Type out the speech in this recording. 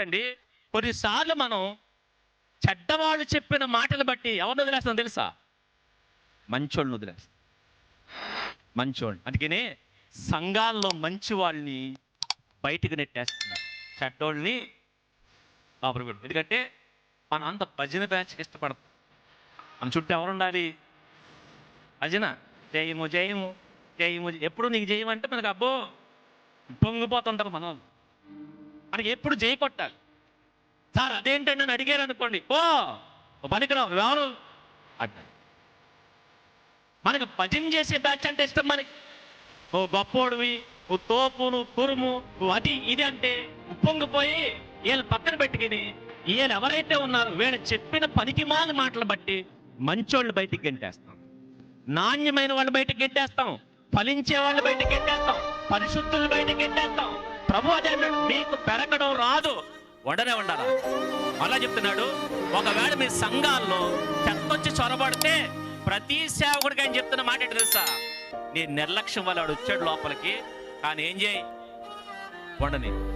అండి కొన్నిసార్లు మనం చెడ్డవాళ్ళు చెప్పిన మాటలు బట్టి ఎవరిని వదిలేస్తాం తెలుసా? మంచోళ్ళని వదిలేస్తాం. మంచోళ్ళు అందుకనే సంఘాల్లో మంచి వాళ్ళని బయటికి నెట్టేస్తున్నారు. చెడ్డోళ్ళని లోపలికి ఎందుకంటే మనం అంత భజన బ్యాచ్ ఇష్టపడతాం. మన చుట్టూ ఎవరు ఉండాలి? భజన. జయము జయము జయము ఎప్పుడు నీకు జయం అంటే మనకు అబ్బో పొంగిపోతుంటారు మనం మనకి ఎప్పుడు జయ కొట్టాలి? సార్ అదేంటండి అని అడిగారు అనుకోండి ఓ పనికిరావు ఎవరు? అంటారు. మనకు భజన చేసే బ్యాచ్ అంటే ఇష్టం మనకి. ఓ గొప్పోడివి ఓ తోపు నువ్వు కురుము నువ్వు అది ఇది అంటే ఉప్పొంగిపోయి వీళ్ళ పక్కన పెట్టుకుని వీళ్ళు ఎవరైతే ఉన్నారో వీళ్ళు చెప్పిన పనికి మాని మాటలు బట్టి మంచోళ్ళు బయటికి గెంటేస్తాం. నాణ్యమైన వాళ్ళు బయటకు గెంటేస్తాం. ఫలించే వాళ్ళు బయటకు గెంటేస్తాం. పరిశుద్ధులు బయటకు గెంటేస్తాం. ప్రభు అదే మీకు పెరగడం రాదు. వడనే ఉండాలి? అలా చెప్తున్నాడు ఒకవేళ మీ సంఘాల్లో చెత్తొచ్చి చొరబడితే ప్రతి సేవకుడికి ఆయన చెప్తున్న మాట తెలుసా? నీ నిర్లక్ష్యం వల్ల వాడు వచ్చాడు లోపలికి కానీ ఏం చేయి? వండని.